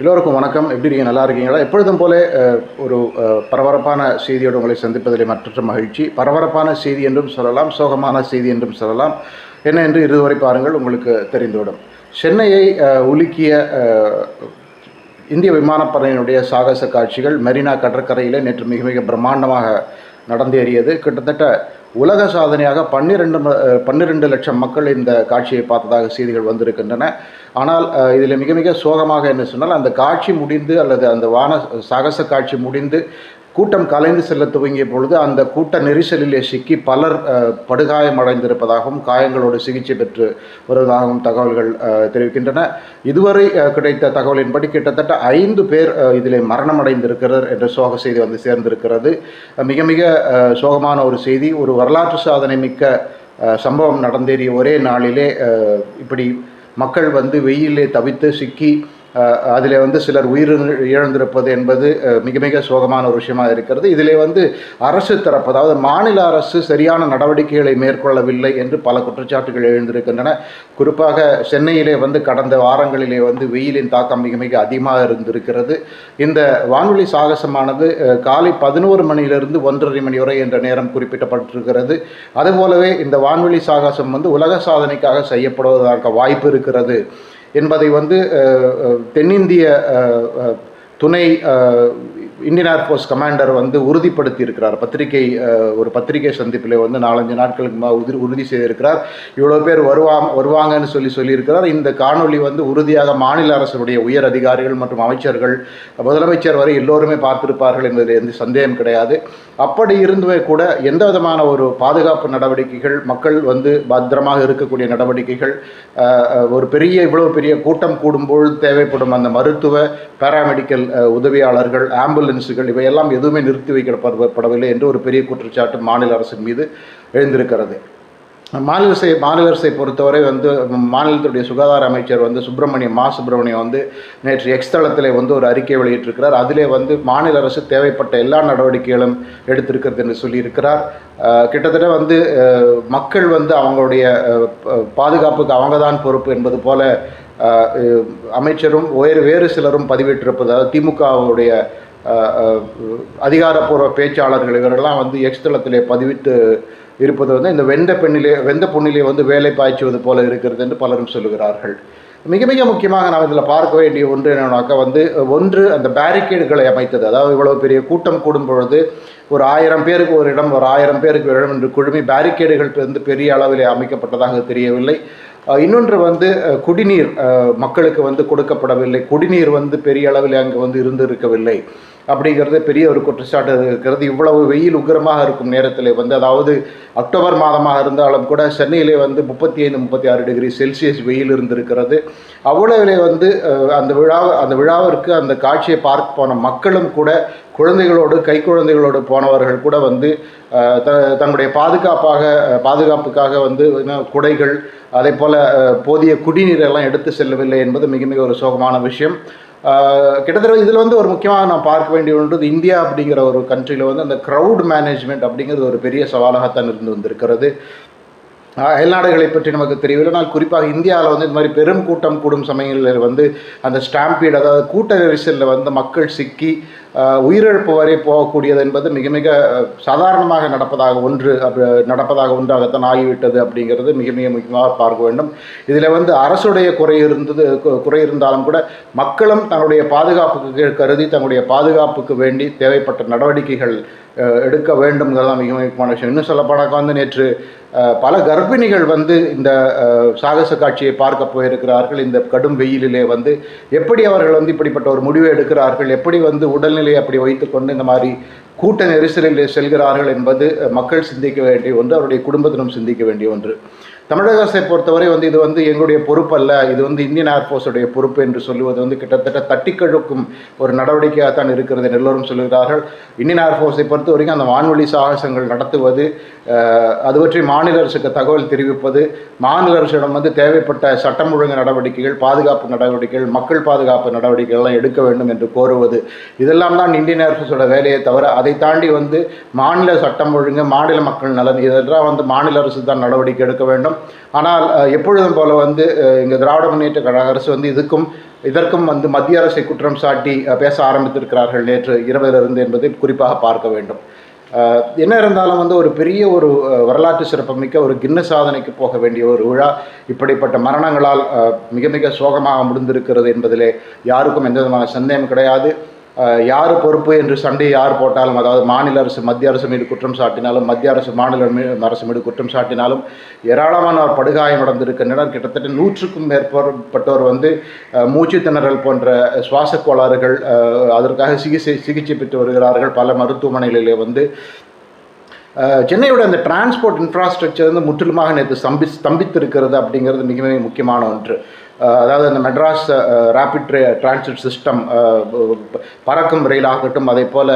எல்லோருக்கும் வணக்கம். எப்படி இருக்கீங்க? நல்லா இருக்கீங்களா? எப்பொழுதும் போல ஒரு பரபரப்பான செய்தியோடு உங்களை சந்திப்பதில் மற்ற மகிழ்ச்சி. பரபரப்பான செய்தி என்றும் சொல்லலாம் சோகமான செய்தி என்றும் சொல்லலாம். என்ன என்று இதுவரை பாருங்கள் உங்களுக்கு தெரிந்துவிடும். சென்னையை உலுக்கிய இந்திய விமானப்படையினுடைய சாகச காட்சிகள் மெரினா கடற்கரையில் நேற்று மிக மிக பிரம்மாண்டமாக நடந்தேறியது. கிட்டத்தட்ட உலக சாதனையாக பன்னிரெண்டு பன்னிரெண்டு லட்சம் மக்கள் இந்த காட்சியை பார்த்ததாக செய்திகள் வந்திருக்கின்றன. ஆனால் இதில் மிக மிக சோகமாக என்ன சொன்னால் அந்த காட்சி முடிந்து அல்லது அந்த வான சாகச காட்சி முடிந்து கூட்டம் கலைந்து செல்ல துவங்கிய பொழுது அந்த கூட்ட நெரிசலிலே சிக்கி பலர் படுகாயமடைந்திருப்பதாகவும் காயங்களோடு சிகிச்சை பெற்று வருவதாகவும் தகவல்கள் தெரிவிக்கின்றன. இதுவரை கிடைத்த தகவலின்படி கிட்டத்தட்ட ஐந்து பேர் இதில் இதிலே மரணமடைந்திருக்கிறார் என்ற சோக செய்தி வந்து சேர்ந்திருக்கிறது. மிக மிக சோகமான ஒரு செய்தி. ஒரு வரலாற்று சாதனை மிக்க சம்பவம் நடந்தேறிய ஒரே நாளிலே இப்படி மக்கள் வந்து வெயிலே தவித்து சிக்கி அதில் வந்து சிலர் உயிர் இழந்திருப்பது என்பது மிக மிக சோகமான ஒரு விஷயமாக இருக்கிறது. இதில் வந்து அரசு தரப்பு அதாவது மாநில அரசு சரியான நடவடிக்கைகளை மேற்கொள்ளவில்லை என்று பல குற்றச்சாட்டுகள் எழுந்திருக்கின்றன. குறிப்பாக சென்னையிலே வந்து கடந்த வாரங்களிலே வந்து வெயிலின் தாக்கம் மிக மிக அதிகமாக இருந்திருக்கிறது. இந்த வானொலி சாகசமானது காலை பதினோரு மணியிலிருந்து ஒன்றரை மணி வரை என்ற நேரம் குறிப்பிடப்பட்டிருக்கிறது அதுபோலவே இந்த வான்வெளி சாகசம் வந்து உலக சாதனைக்காக செய்யப்படுவதற்கு வாய்ப்பு இருக்கிறது. என்பதை வந்து தென்னிந்திய துணை இந்தியன் ஏர்ஃபோர்ஸ் கமாண்டர் வந்து உறுதிப்படுத்தி இருக்கிறார் பத்திரிகை ஒரு பத்திரிகை சந்திப்பில் வந்து நாலஞ்சு நாட்களுக்கு உறுதி உறுதி செய்திருக்கிறார். இவ்வளோ பேர் வருவாங்க வருவாங்கன்னு சொல்லி சொல்லியிருக்கிறார். இந்த காணொளி வந்து உறுதியாக மாநில அரசினுடைய உயர் அதிகாரிகள் மற்றும் அமைச்சர்கள் முதலமைச்சர் வரை எல்லோருமே பார்த்திருப்பார்கள் என்பதில் எந்த சந்தேகம் கிடையாது. அப்படி இருந்துமே கூட எந்த விதமான ஒரு பாதுகாப்பு நடவடிக்கைகள் மக்கள் வந்து பத்திரமாக இருக்கக்கூடிய நடவடிக்கைகள் ஒரு பெரிய இவ்வளோ பெரிய கூட்டம் கூடும்போது தேவைப்படும் அந்த மருத்துவ பேராமெடிக்கல் உதவியாளர்கள் ஆம்புலன்ஸ் ஆம்புலன்ஸுகள் இவையெல்லாம் எதுவுமே நிறுத்தி வைக்கப்படவில்லை என்று ஒரு பெரிய குற்றச்சாட்டு மாநில அரசின் மீது எழுந்திருக்கிறது. மாநில அரசை மாநில அரசை பொறுத்தவரை வந்து மாநிலத்துடைய சுகாதார அமைச்சர் வந்து சுப்பிரமணியம் மா. சுப்பிரமணியம் வந்து நேற்று எக்ஸ் தளத்தில் வந்து ஒரு அறிக்கை வெளியிட்டிருக்கிறார். அதிலே வந்து மாநில அரசு தேவைப்பட்ட எல்லா நடவடிக்கைகளும் எடுத்திருக்கிறது என்று சொல்லியிருக்கிறார். கிட்டத்தட்ட வந்து மக்கள் வந்து அவங்களுடைய பாதுகாப்புக்கு அவங்க தான் பொறுப்பு என்பது போல அமைச்சரும் வேறு வேறு சிலரும் பதிவிட்டிருப்பது அதாவது திமுகவுடைய அதிகாரப்பூர்வ பேச்சாளர்கள் இவரெல்லாம் வந்து எக்ஸ் தளத்திலே பதிவிட்டு இருப்பது வந்து இந்த வெந்த பெண்ணிலே வெந்த பொண்ணிலே வந்து வேலை பாய்ச்சுவது போல இருக்கிறது என்று பலரும் சொல்லுகிறார்கள். மிக மிக முக்கியமாக நாம் இதில் பார்க்க வேண்டிய ஒன்று என்னன்னாக்கா வந்து ஒன்று அந்த பேரிகேடுகளை அமைத்தது. அதாவது இவ்வளவு பெரிய கூட்டம் கூடும் பொழுது ஒரு ஆயிரம் பேருக்கு ஒரு இடம் ஒரு ஆயிரம் பேருக்கு ஒரு இடம் என்று குழுமி பேரிகேடுகள் வந்து பெரிய அளவில் அமைக்கப்பட்டதாக தெரியவில்லை. இன்னொன்று வந்து குடிநீர் மக்களுக்கு வந்து கொடுக்கப்படவில்லை. குடிநீர் வந்து பெரிய அளவில் அங்கே வந்து இருந்து இருக்கவில்லை அப்படிங்கிறது பெரிய ஒரு குற்றச்சாட்டு. இருக்கிறது இவ்வளவு வெயில் உக்கிரமாக இருக்கும் நேரத்தில் வந்து அதாவது அக்டோபர் மாதமாக இருந்தாலும் கூட சென்னையிலே வந்து முப்பத்தி ஐந்து முப்பத்தி ஆறு டிகிரி செல்சியஸ் வெயில் இருந்திருக்கிறது. அவ்வளவிலே வந்து அந்த விழா அந்த விழாவிற்கு அந்த காட்சியை பார்க்க போன மக்களும் கூட குழந்தைகளோடு கை குழந்தைகளோடு போனவர்கள் கூட வந்து த தங்களுடைய பாதுகாப்பாக பாதுகாப்புக்காக வந்து குடைகள் அதே போல் போதிய குடிநீர் எல்லாம் எடுத்து செல்லவில்லை என்பது மிக மிக ஒரு சோகமான விஷயம். கிட்டத்தட்ட இதில் வந்து ஒரு முக்கியமாக நான் பார்க்க வேண்டிய ஒன்று இந்தியா அப்படிங்கிற ஒரு கண்ட்ரியில் வந்து அந்த க்ரௌட் மேனேஜ்மெண்ட் அப்படிங்கிறது ஒரு பெரிய சவாலாகத்தான் இருந்து வந்திருக்கிறது. அயல்நாடுகளை பற்றி நமக்கு தெரியவில்லை. ஆனால் குறிப்பாக இந்தியாவில் வந்து இந்த மாதிரி பெரும் கூட்டம் கூடும் சமயங்களில் வந்து அந்த ஸ்டாம்பீடு அதாவது கூட்ட நெரிசலில் வந்து மக்கள் சிக்கி உயிரிழப்பு வரை போகக்கூடியது என்பது மிக மிக சாதாரணமாக நடப்பதாக ஒன்று நடப்பதாக ஒன்றாகத்தான் ஆகிவிட்டது அப்படிங்கிறது மிக மிக முக்கியமாக பார்க்க வேண்டும். இதில் வந்து அரசுடைய குறை இருந்தது குறை இருந்தாலும் கூட மக்களும் தங்களுடைய பாதுகாப்புக்கு கருதி தங்களுடைய பாதுகாப்புக்கு வேண்டி தேவைப்பட்ட நடவடிக்கைகள் எடுக்க வேண்டும்ங்கிறது தான் மிக முக்கியமான விஷயம். இன்னும் சொல்லப்போனாக்க வந்து நேற்று பல கர்ப்பிணிகள் வந்து இந்த சாகச காட்சியை பார்க்க போயிருக்கிறார்கள். இந்த கடும் வெயிலிலே வந்து எப்படி அவர்கள் வந்து இப்படிப்பட்ட ஒரு முடிவை எடுக்கிறார்கள்? எப்படி வந்து உடல்நிலையை அப்படி வைத்துக்கொண்டு இந்த மாதிரி கூட்ட நெரிசலில் செல்கிறார்கள் என்பது மக்கள் சிந்திக்க வேண்டிய ஒன்று அவருடைய குடும்பத்தினம் சிந்திக்க வேண்டிய ஒன்று. தமிழக அரசை பொறுத்தவரை வந்து இது வந்து எங்களுடைய பொறுப்பு அல்ல இது வந்து இந்தியன் ஏர்ஃபோர்ஸுடைய பொறுப்பு என்று சொல்லுவது வந்து கிட்டத்தட்ட தட்டி கழுக்கும் ஒரு நடவடிக்கையாக தான் இருக்கிறது என்று எல்லோரும் சொல்லுகிறார்கள் இந்தியன் ஏர்ஃபோர்ஸை பொறுத்த வரைக்கும் அந்த வான்வழி சாகசங்கள் நடத்துவது அது பற்றி மாநில அரசுக்கு தகவல் தெரிவிப்பது மாநில அரசிடம் வந்து தேவைப்பட்ட சட்டம் ஒழுங்கு நடவடிக்கைகள் பாதுகாப்பு நடவடிக்கைகள் மக்கள் பாதுகாப்பு நடவடிக்கைகள்லாம் எடுக்க வேண்டும் என்று கோருவது. இதெல்லாம் தான் இந்தியன் ஏர்ஃபோர்ஸோட வேலையை தவிர அதை தாண்டி வந்து மாநில சட்டம் ஒழுங்கு மாநில மக்கள் நலன் இதெல்லாம் வந்து மாநில அரசு தான் நடவடிக்கை எடுக்க வேண்டும். ஆனால் எப்பொழுதும் போல வந்து இங்கே திராவிட முன்னேற்ற கழக அரசு வந்து இதுக்கும் இதற்கும் வந்து மத்திய அரசை குற்றம் சாட்டி பேச ஆரம்பித்திருக்கிறார்கள் நேற்று இரவிலிருந்து என்பதை குறிப்பாக பார்க்க வேண்டும். என்ன இருந்தாலும் வந்து ஒரு பெரிய ஒரு வரலாற்று சிறப்புமிக்க ஒரு கின்ன சாதனைக்கு போக வேண்டிய ஒரு விழா இப்படிப்பட்ட மரணங்களால் மிக மிக சோகமாக முடிந்திருக்கிறது என்பதிலே யாருக்கும் எந்த விதமான சந்தேகம் கிடையாது. யார் பொறுப்பு என்று சண்டை யார் போட்டாலும் அதாவது மாநில அரசு மத்திய அரசு மீது குற்றம் சாட்டினாலும் மத்திய அரசு மாநில அரசு மீது குற்றம் சாட்டினாலும் ஏராளமானோர் படுகாயம் அடைந்திருக்கின்றனர் கிட்டத்தட்ட நூற்றுக்கும் மேற்பட்டோர் வந்து மூச்சு திணறல் போன்ற சுவாச கோளாறுகள் அஹ், அதற்காக சிகிச்சை சிகிச்சை பெற்று வருகிறார்கள். பல மருத்துவமனைகளிலே வந்து சென்னையோட அந்த டிரான்ஸ்போர்ட் இன்ஃப்ராஸ்ட்ரக்சர் வந்து முற்றிலுமாக நேற்று ஸ்தம்பி ஸ்தம்பித்திருக்கிறது அப்படிங்கிறது மிக மிக முக்கியமான ஒன்று. அதாவது அந்த மெட்ராஸ் ரேபிட் டிரான்சிட் சிஸ்டம் பறக்கும் ரயில் ஆகட்டும் அதே போல்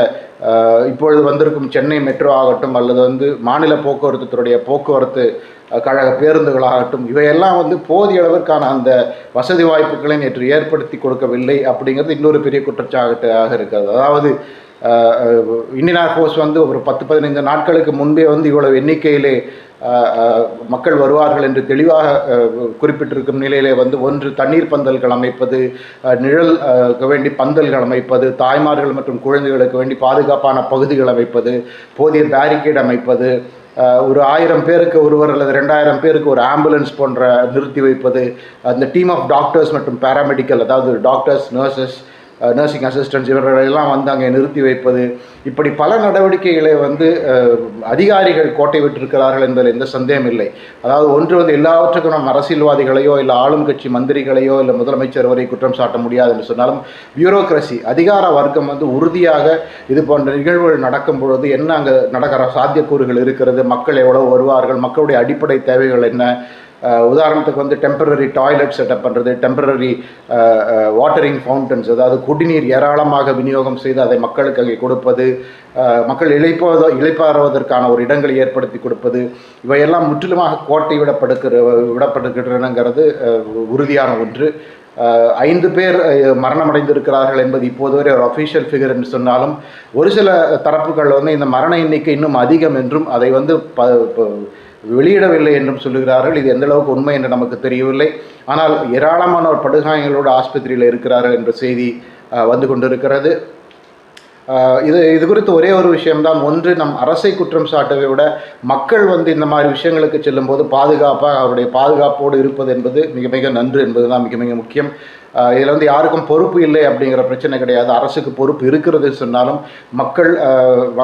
இப்பொழுது வந்திருக்கும் சென்னை மெட்ரோ ஆகட்டும் அல்லது வந்து மாநில போக்குவரத்து துறையுடைய போக்குவரத்து கழக பேருந்துகளாகட்டும் இவையெல்லாம் வந்து போதிய அளவிற்கான அந்த வசதி வாய்ப்புகளை நேற்று ஏற்படுத்தி கொடுக்கவில்லை அப்படிங்கிறது இன்னொரு பெரிய குற்றச்சாட்டாக இருக்கிறது. அதாவது இந்தியன் ஏர்ஃபோர்ஸ் வந்து ஒரு பத்து பதினைந்து நாட்களுக்கு முன்பே வந்து இவ்வளவு எண்ணிக்கையிலே மக்கள் வருவார்கள் என்று தெளிவாக குறிப்பிட்டிருக்கும் நிலையிலே வந்து ஒன்று தண்ணீர் பந்தல்கள் அமைப்பது நிழல் வேண்டி பந்தல்கள் அமைப்பது தாய்மார்கள் மற்றும் குழந்தைகளுக்கு வேண்டி பாதுகாப்பான பகுதிகள் அமைப்பது போதிய பேரிகேட் அமைப்பது ஒரு ஆயிரம் பேருக்கு ஒருவர் அல்லது ரெண்டாயிரம் பேருக்கு ஒரு ஆம்புலன்ஸ் போன்ற நிறுத்தி வைப்பது அந்த டீம் ஆஃப் டாக்டர்ஸ் மற்றும் பேராமெடிக்கல் அதாவது டாக்டர்ஸ் நர்சஸ் நர்சிங் அசிஸ்டன்ட்ஸ் இவர்களெல்லாம் வந்து அங்கே நிறுத்தி வைப்பது. இப்படி பல நடவடிக்கைகளை வந்து அதிகாரிகள் கோட்டை விட்டிருக்கிறார்கள் என்பதில் எந்த சந்தேகம் இல்லை. அதாவது ஒன்று வந்து எல்லாவற்றுக்கும் நம்ம அரசியல்வாதிகளையோ இல்லை ஆளும் கட்சி மந்திரிகளையோ இல்லை முதலமைச்சர் வரை குற்றம் சாட்ட முடியாது என்று சொன்னாலும் பியூரோக்ரசி அதிகார வர்க்கம் வந்து உறுதியாக இது போன்ற நிகழ்வுகள் நடக்கும் பொழுது என்ன அங்கே நடக்கிற சாத்தியக்கூறுகள் இருக்கிறது? மக்கள் எவ்வளவு வருவார்கள்? மக்களுடைய அடிப்படை தேவைகள் என்ன? உதாரணத்துக்கு வந்து டெம்பரரி டாய்லெட் செட்டப் பண்ணுறது டெம்பரரி வாட்டரிங் ஃபவுண்டன்ஸ் அதாவது குடிநீர் ஏராளமாக விநியோகம் செய்து அதை மக்களுக்கு அங்கே கொடுப்பது மக்கள் இழைப்பதோ இழைப்பாறுவதற்கான ஒரு இடங்களை ஏற்படுத்தி கொடுப்பது இவையெல்லாம் முற்றிலுமாக கோட்டை விடப்படுகிற விடப்படுகின்றனங்கிறது உறுதியான ஒன்று. ஐந்து பேர் மரணமடைந்திருக்கிறார்கள் என்பது இப்போது வரை ஒரு அஃபிஷியல் ஃபிகர் என்று சொன்னாலும் ஒரு சில தரப்புகள் வந்து இந்த மரண எண்ணிக்கை இன்னும் அதிகம் என்றும் அதை வந்து ப- வெளியிடவில்லை என்றும் சொல்லுகிறார்கள். இது எந்த அளவுக்கு உண்மை என்று நமக்கு தெரியவில்லை. ஆனால் ஏராளமானோர் படுகாயங்களோடு ஆஸ்பத்திரியில் இருக்கிறார்கள் என்ற செய்தி வந்து கொண்டிருக்கிறது. இது இது குறித்து ஒரே ஒரு விஷயம்தான். ஒன்று நம் அரசை குற்றம் சாட்டவை விட மக்கள் வந்து இந்த மாதிரி விஷயங்களுக்கு செல்லும்போது பாதுகாப்பாக அவருடைய பாதுகாப்போடு இருப்பது என்பது மிக மிக நன்று என்பதுதான் மிக மிக முக்கியம். இதில் வந்து யாருக்கும் பொறுப்பு இல்லை அப்படிங்கிற பிரச்சனை கிடையாது. அரசுக்கு பொறுப்பு இருக்கிறது சொன்னாலும் மக்கள்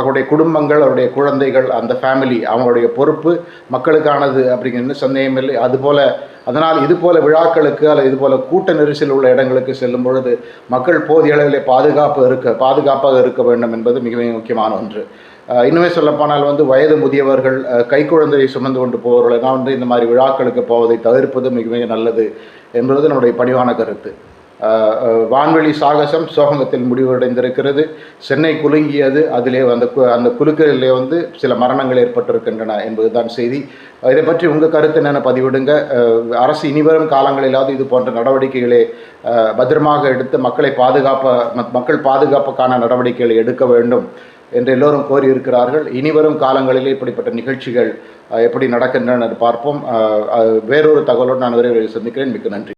அவருடைய குடும்பங்கள் அவருடைய குழந்தைகள் அந்த ஃபேமிலி அவங்களுடைய பொறுப்பு மக்களுக்கானது அப்படிங்கிற சந்தேகம் இல்லை. அதுபோல் அதனால் இது போல விழாக்களுக்கு அல்லது இது போல கூட்ட நெரிசல் உள்ள இடங்களுக்கு செல்லும் பொழுது மக்கள் போதிய அளவிலே பாதுகாப்பு இருக்க பாதுகாப்பாக இருக்க வேண்டும் என்பது மிக மிக முக்கியமான ஒன்று. இன்னுமே சொல்லப்போனால் வந்து வயது முதியவர்கள் கைக்குழந்தையை சுமந்து கொண்டு போவர்கள் தான் வந்து இந்த மாதிரி விழாக்களுக்கு போவதை தவிர்ப்பது மிக மிக நல்லது என்பது நம்முடைய பணிவான கருத்து. வான்வெளி சாகசம் சோகங்கத்தில் முடிவடைந்திருக்கிறது. சென்னை குலுங்கியது அதிலே அந்த கு- அந்த குலுக்கலிலே வந்து சில மரணங்கள் ஏற்பட்டிருக்கின்றன என்பதுதான் செய்தி. இதை பற்றி உங்கள் கருத்து என்னென்ன பதிவிடுங்க. அரசு இனிவரும் காலங்களிலாவது இது போன்ற நடவடிக்கைகளை பத்திரமாக எடுத்து மக்களை பாதுகாப்ப மத்- மக்கள் பாதுகாப்புக்கான நடவடிக்கைகளை எடுக்க வேண்டும். என்று எல்லோரும் கோரி இருக்கிறார்கள் இனிவரும் காலங்களிலே இப்படிப்பட்ட நிகழ்ச்சிகள் எப்படி நடக்கின்றன என்று பார்ப்போம் அஹ் வேறொரு தகவலோடு நான் விரைவில் சந்திக்கிறேன். மிக்க நன்றி.